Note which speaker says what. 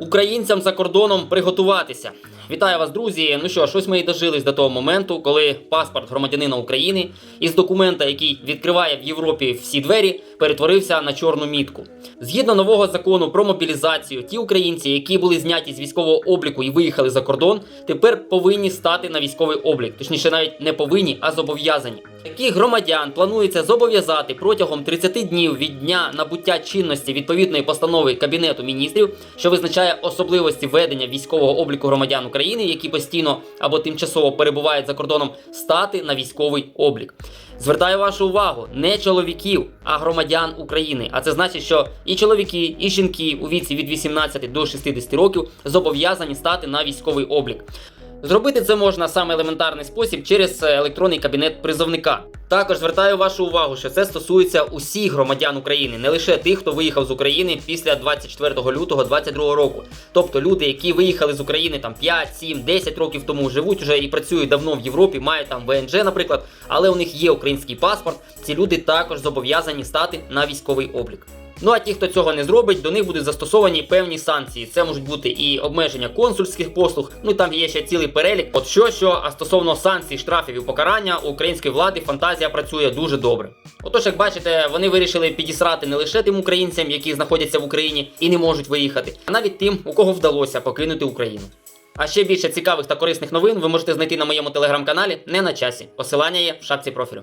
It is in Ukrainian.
Speaker 1: Українцям за кордоном приготуватися. Вітаю вас, друзі. Ну що, щось ми і дожились до того моменту, коли паспорт громадянина України із документа, який відкриває в Європі всі двері, перетворився на чорну мітку. Згідно нового закону про мобілізацію, ті українці, які були зняті з військового обліку і виїхали за кордон, тепер повинні стати на військовий облік. Точніше, навіть не повинні, а зобов'язані. Таких громадян планується зобов'язати протягом 30 днів від дня набуття чинності відповідної постанови Кабінету міністрів, що визначає особливості ведення військового обліку громадян України, які постійно або тимчасово перебувають за кордоном, стати на військовий облік. Звертаю вашу увагу, не чоловіків, а громадян України. А це значить, що і чоловіки, і жінки у віці від 18 до 60 років зобов'язані стати на військовий облік. Зробити це можна саме елементарний спосіб через е, електронний кабінет призовника. Також звертаю вашу увагу, що це стосується усіх громадян України, не лише тих, хто виїхав з України після 24 лютого 2022 року. Тобто люди, які виїхали з України там 5, 7, 10 років тому, живуть уже і працюють давно в Європі, мають там ВНЖ, наприклад, але у них є український паспорт. Ці люди також зобов'язані стати на військовий облік. Ну а ті, хто цього не зробить, до них будуть застосовані певні санкції. Це можуть бути і обмеження консульських послуг. Ну там є ще цілий перелік. От що, що а стосовно санкцій, штрафів і покарання у української влади фантазія працює дуже добре. Отож, як бачите, вони вирішили підісрати не лише тим українцям, які знаходяться в Україні і не можуть виїхати, а навіть тим, у кого вдалося покинути Україну. А ще більше цікавих та корисних новин ви можете знайти на моєму телеграм-каналі не на часі. Посилання є в шапці профілю.